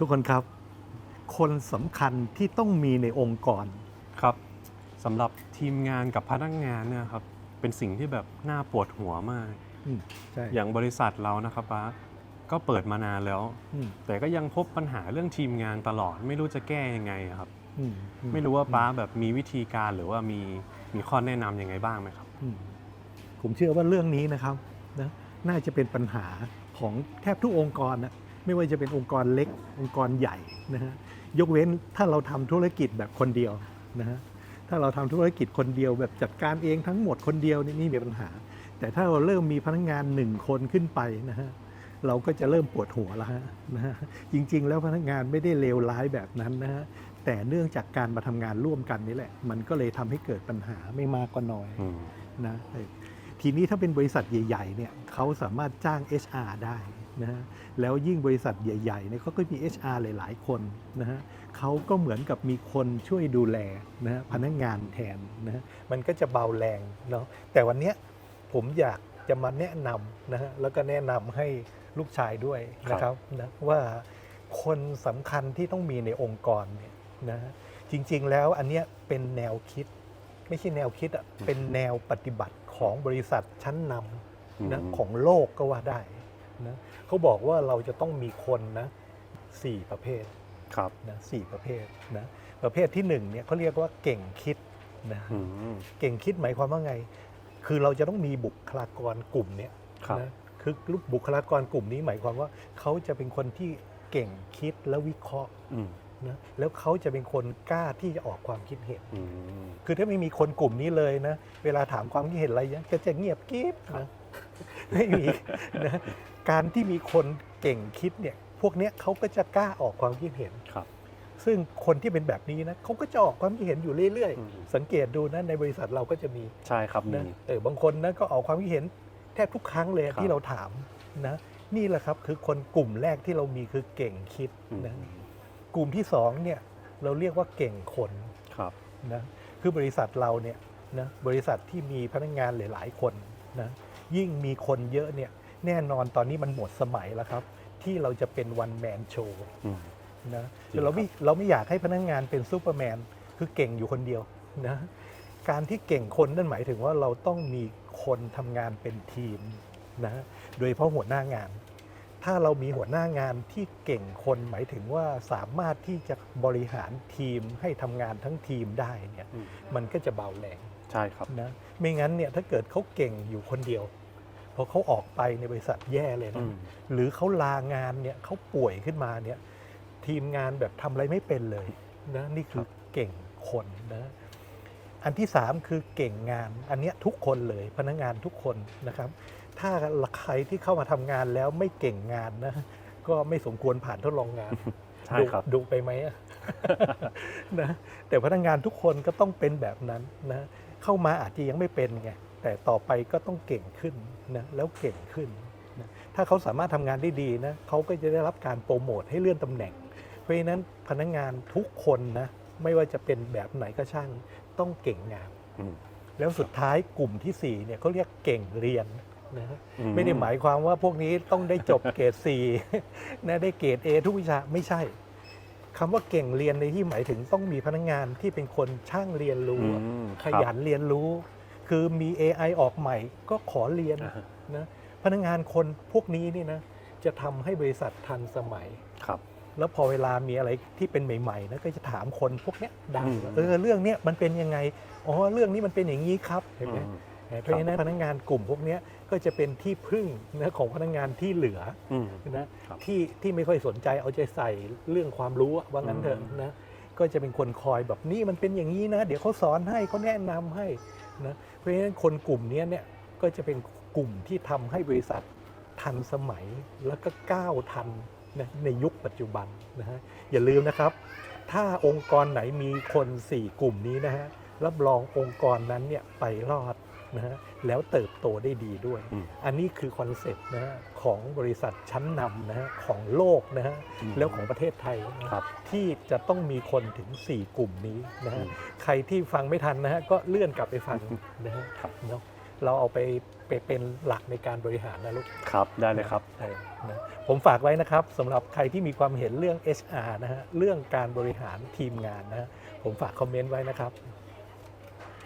ทุกคนครับ คนสำคัญที่ต้องมีในองค์กร ครับสำหรับทีมงานกับพนักงานเนี่ยครับเป็นสิ่งที่แบบน่าปวดหัวมาก อืมใช่อย่างบริษัทเรานะครับป้าก็เปิดมานานแล้ว อืมแต่ก็ยังพบปัญหาเรื่องทีมงานตลอด ไม่รู้จะแก้ยังไงครับ อืมอืไม่รู้ว่าป้าแบบมีวิธีการหรือว่ามีมีข้อแนะนำยังไงบ้างไหมครับ อืมผมเชื่อว่าเรื่องนี้นะครับนะน่าจะเป็นปัญหาของแทบทุกองค์กรนะ ไม่ว่าจะเป็นองค์กรเล็ก องค์กรใหญ่นะฮะยกเว้นถ้าเราทำธุรกิจแบบคนเดียวนะฮะถ้าเราทำธุรกิจคนเดียวแบบจัดการเองทั้งหมดคนเดียวนี่ไม่มีปัญหา แต่ถ้าเราเริ่มมีพนักงานหนึ่งคนขึ้นไปนะฮะเราก็จะเริ่มปวดหัวแล้วฮะนะฮะจริง ๆ แล้วพนักงานไม่ได้เลวร้ายแบบนั้นนะฮะแต่เนื่องจากการมาทำงานร่วมกันนี่แหละ มันก็เลยทำให้เกิดปัญหาไม่มากก็น้อยอืมนะเออทีนี้ถ้าเป็นบริษัทใหญ่ ๆ เนี่ยเขาสามารถจ้าง HR ได้ นะฮะแล้วยิ่งบริษัทใหญ่ๆเนี่ยเขาก็มี HR หลาย ๆ คนนะฮะเขาก็เหมือนกับมีคนช่วยดูแลนะฮะพนักงานแทนนะฮะมันก็จะเบาแรงเนาะแต่วันเนี้ยผมอยากจะมาแนะนำนะฮะแล้วก็แนะนำให้ลูกชายด้วยนะครับนะว่าคนสำคัญที่ต้องมีในองค์กรเนี่ยนะฮะจริงๆแล้วอันเนี้ยเป็นแนวคิด ไม่ใช่แนวคิดอะเป็นแนวปฏิบัติของบริษัทชั้นนำนะอืมของโลกก็ว่าได้ นะเขาบอกว่าเราจะต้องมีคนนะสี่ประเภทครับนะสี่ประเภทนะประเภทที่หนึ่งเนี่ยเขาเรียกว่าเก่งคิดนะอืมเก่งคิดหมายความว่าไง คือเราจะต้องมีบุคลากรกลุ่มเนี่ยครับนะคือบุคลากรกลุ่มนี้หมายความว่าเขาจะเป็นคนที่เก่งคิดและวิเคราะห์อืมนะแล้วเขาจะเป็นคนกล้าที่จะออกความคิดเห็นอืมคือถ้าไม่มีคนกลุ่มนี้เลยนะ เวลาถามความคิดเห็นอะไรเนี่ยก็จะเงียบกริบนะ ไม่มีนะการที่มีคนเก่งคิดเนี่ยพวกเนี้ยเขาก็จะกล้าออกความคิดเห็นครับ ซึ่งคนที่เป็นแบบนี้นะเขาก็จะออกความคิดเห็นอยู่เรื่อยอืมๆสังเกตดูนะในบริษัทเราก็จะมีใช่ครับมีนะเออบางคนนะก็ออกความคิดเห็นแทบทุกครั้งเลยครับที่เราถามนะนี่แหละครับคือคนกลุ่มแรกที่เรามีคือเก่งคิดอืมนะกลุ่มที่สองเนี่ยเราเรียกว่าเก่งคนครับนะคือบริษัทเราเนี่ยนะบริษัทที่มีพนักงานหลาย ๆ คนนะ ยิ่งมีคนเยอะเนี่ยแน่นอนตอนนี้มันหมดสมัยแล้วครับ ที่เราจะเป็นวันแมนโชว์อืมนะจริงเราไม่ครับเราไม่อยากให้พนักงานเป็นซูเปอร์แมนคือเก่งอยู่คนเดียวนะการที่เก่งคนนั่นหมายถึงว่าเราต้องมีคนทำงานเป็นทีมนะโดยเฉพาะหัวหน้างาน ถ้าเรามีหัวหน้างานที่เก่งคนหมายถึงว่าสามารถที่จะบริหารทีมให้ทำงานทั้งทีมได้เนี่ยอืมมันก็จะเบาแรงใช่ครับนะไม่งั้นเนี่ยถ้าเกิดเขาเก่งอยู่คนเดียวพ อเขาออกไปในบริษัทแย่เลยอืนะมหรือเขาลางานเนี่ยเขาป่วยขึ้นมาเนี่ยทีมงานแบบทำอะไรไม่เป็นเลยนะนี่คือเก่งคนนะอันที่สามคือเก่งงาน อันเนี้ยทุกคนเลยพนักงานทุกคนนะครับ ถ้าใครที่เข้ามาทำงานแล้วไม่เก่งงานนะก็ไม่สมควรผ่านทดลองงานใช่ครับดุดุไปไหมอะนะแต่พนักงานทุกคนก็ต้องเป็นแบบนั้นนะเข้ามาอาจจะยังไม่เป็นไง แต่ต่อไปก็ต้องเก่งขึ้นนะแล้วเก่งขึ้นนะถ้าเขาสามารถทำงานได้ดีนะเขาก็จะได้รับการโปรโมทให้เลื่อนตำแหน่ง เพราะฉะนั้นพนักงานทุกคนนะไม่ว่าจะเป็นแบบไหนก็ช่างต้องเก่งงานอืมแล้วสุดท้ายกลุ่มที่สี่เนี่ยเขาเรียกเก่งเรียนนะฮะอืไม่ได้หมายความว่าพวกนี้ต้องได้จบเกรด4นะได้เกรด A ทุกวิชาไม่ใช่คำว่าเก่งเรียนในที่หมายถึงต้องมีพนักงานที่เป็นคนช่างเรียนรู้อือะมขยันเรียนรู้ คือมี AI ออกใหม่ก็ขอเรียนครับอ่าฮะนะพนักงานคนพวกนี้นี่นะจะทำให้บริษัททันสมัยครับ แล้วพอเวลามีอะไรที่เป็นใหม่ๆนะก็จะถามคนพวกเนี้ยได้อืมว่าเออเรื่องเนี้ยมันเป็นยังไงอ๋อเรื่องนี้มันเป็นอย่างนี้ครับเห็นไหมอืมเพราะฉะนั้นพนักงานกลุ่มพวกเนี้ยก็จะเป็นที่พึ่งนะของพนักงานที่เหลืออืมนะครับที่ที่ไม่ค่อยสนใจเอาใจใส่เรื่องความรู้อะว่างั้นเถอะอืมนะก็จะเป็นคนคอยแบบนี่มันเป็นอย่างนี้นะ เดี๋ยวเขาสอนให้เขาแนะนำให้ นะเพราะฉะนั้นคนกลุ่มนี้เนี่ยก็จะเป็นกลุ่มที่ทำให้บริษัททันสมัยแล้วก็ก้าวทันนะในยุคปัจจุบันนะฮะอย่าลืมนะครับ ถ้าองค์กรไหนมีคน 4 กลุ่มนี้นะฮะรับรององค์กรนั้นเนี่ยไปรอด นะฮะแล้วเติบโตได้ดีด้วย อืมอันนี้คือคอนเซ็ปต์นะฮะของบริษัทชั้นนำนะฮะของโลกนะฮะอืมแล้วของประเทศไทยนะฮะครับที่จะต้องมีคนถึง 4 กลุ่มนี้นะอืฮะมใครที่ฟังไม่ทันนะฮะก็เลื่อนกลับไปฟังนะฮะครับ เนาะเราเอาไปไปเป็นหลักในการบริหารนะลูก ครับได้เลยครับ เออนะผมฝากไว้นะครับสำหรับใครที่มีความเห็นเรื่อง HR นะฮะเรื่องการบริหารทีมงานนะฮะผมฝากคอมเมนต์ไว้นะครับ